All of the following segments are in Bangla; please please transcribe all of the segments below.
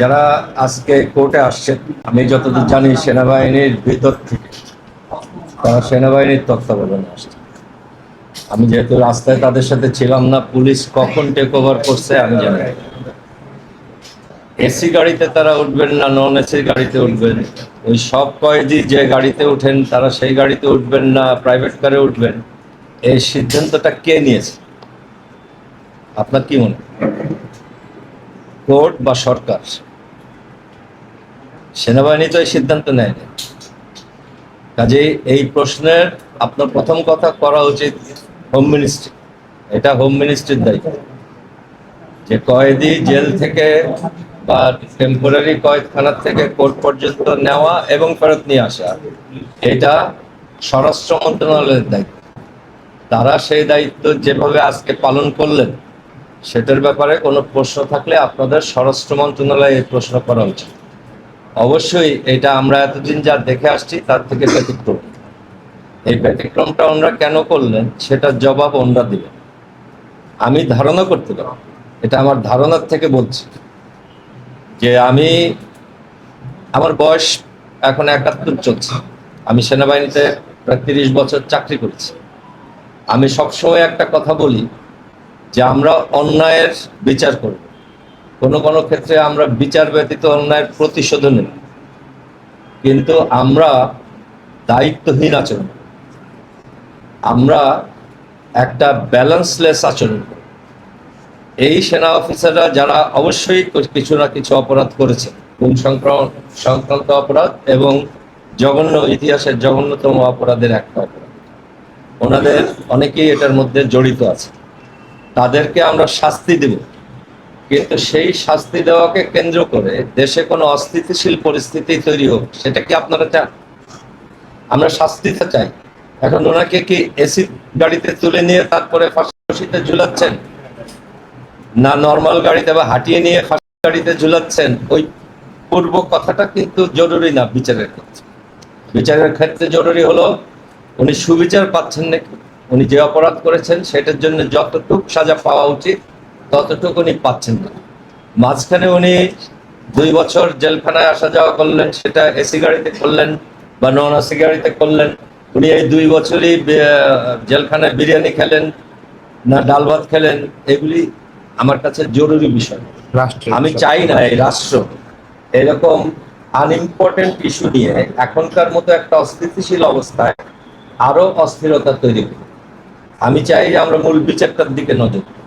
যারা আজকে কোর্টে আসছে, আমি যতদূর জানি সেনাবাহিনীর ভিতর থেকে, তারা সেনাবাহিনীর তত্ত্বাবধানে আসছে। আমি যেহেতু রাস্তায় তাদের সাথে ছিলাম না, পুলিশ কখন টেক ওভার করছে আমি জানি এসি গাড়িতে তারা উঠবেন না নন এসি গাড়িতে উঠবেন? ওই সব কয়েদি যে গাড়িতে উঠেন তারা সেই গাড়িতে উঠবেন না প্রাইভেট কারে উঠবেন? এই সিদ্ধান্তটা কে নিয়েছে? আপনার কি মনে কোর্ট বা সরকার? সেনাবাহিনী তো এই সিদ্ধান্ত নেয়নি। কাজেই এই প্রশ্নের আপনার প্রথম কথা করা উচিত হোম মিনিস্ট্রি। এটা হোম মিনিস্ট্রির দায়িত্ব। যে কয়েদি জেল থেকে বা টেম্পোরারি কয়েদখানার থেকে কোর্ট পর্যন্ত নেওয়া এবং ফেরত নিয়ে আসা, এটা স্বরাষ্ট্র মন্ত্রণালয়ের দায়িত্ব। তারা সেই দায়িত্ব যেভাবে আজকে পালন করলেন, সেটার ব্যাপারে কোনো প্রশ্ন থাকলে আপনাদের স্বরাষ্ট্র মন্ত্রণালয়ে এই প্রশ্ন করা উচিত। অবশ্যই এটা আমরা এতদিন যা দেখে আসছি, তার থেকে ব্যতিক্রম। এই ব্যতিক্রমটা ওনারা কেন করলেন, সেটার জবাব ওনারা দিবেন আমি ধারণা করতে পারি, এটা আমার ধারণার থেকে বলছি। যে আমি, আমার বয়স এখন একাত্তর চলছে। আমি সেনাবাহিনীতে প্রায় তিরিশ বছর চাকরি করেছি। আমি সবসময় একটা কথা বলি যে আমরা অন্যায়ের বিচার করব। কোনো কোনো ক্ষেত্রে আমরা বিচার ব্যতীত অন্যায়ের প্রতিশোধ নেব কিন্তু আমরা দায়িত্বহীন আচরণ আমরা একটা ব্যালেন্সলেস আচরণ করি। এই সেনা অফিসাররা যারা অবশ্যই কিছু না কিছু অপরাধ করেছে খুন সংক্রান্ত সংক্রান্ত অপরাধ এবং জঘন্য ইতিহাসের জঘন্যতম অপরাধের একটা অপরাধ। ওনাদের অনেকেই এটার মধ্যে জড়িত আছে। তাদেরকে আমরা শাস্তি দেব। কিন্তু সেই শাস্তি দেওয়াকে কেন্দ্র করে দেশে কোনো অস্থিতিশীল পরিস্থিতি তৈরি হোক, সেটা কি আপনারা চান? আমরা শাস্তিতে চাই। এখন ওনাকে কি এসি গাড়িতে তুলে নিয়ে তারপরে ফাঁসিতে ঝুলাচ্ছেন? না নর্মাল গাড়িতে বা হাঁটিয়ে নিয়ে ফাঁসি গাড়িতে ঝুলাচ্ছেন? ওই পূর্ব কথাটা কিন্তু জরুরি না বিচারের ক্ষেত্রে। বিচারের ক্ষেত্রে জরুরি হলো উনি সুবিচার পাচ্ছেন নাকি? উনি যে অপরাধ করেছেন, সেটার জন্য যতটুক সাজা পাওয়া উচিত। ততটুকু উনি পাচ্ছেন না। মাঝখানে উনি দুই বছর জেলখানায় আসা যাওয়া করলেন সেটা এসি গাড়িতে করলেন বা নন এসি গাড়িতে করলেন। উনি এই দুই বছরই জেলখানায় বিরিয়ানি খেলেন না ডাল ভাত খেলেন এগুলি আমার কাছে জরুরি বিষয়। রাষ্ট্র আমি চাই না এই রাষ্ট্র এরকম আনইম্পর্টেন্ট ইস্যু নিয়ে এখনকার মতো একটা অস্থিতিশীল অবস্থায় আরও অস্থিরতা তৈরি করি আমি চাই যে আমরা মূল বিচারটার দিকে নজর দিই।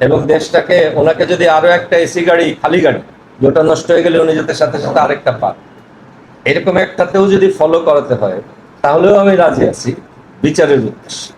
এবং দেশটাকে, ওনাকে যদি আরও একটা এসি গাড়ি, খালি গাড়ি যেটা নষ্ট হয়ে গেলে উনি যাতে সাথে সাথে আরেকটা পান। এরকম একটাতেও যদি ফলো করাতে হয়, তাহলেও আমি রাজি আছি। বিচারের উদ্দেশ্যে।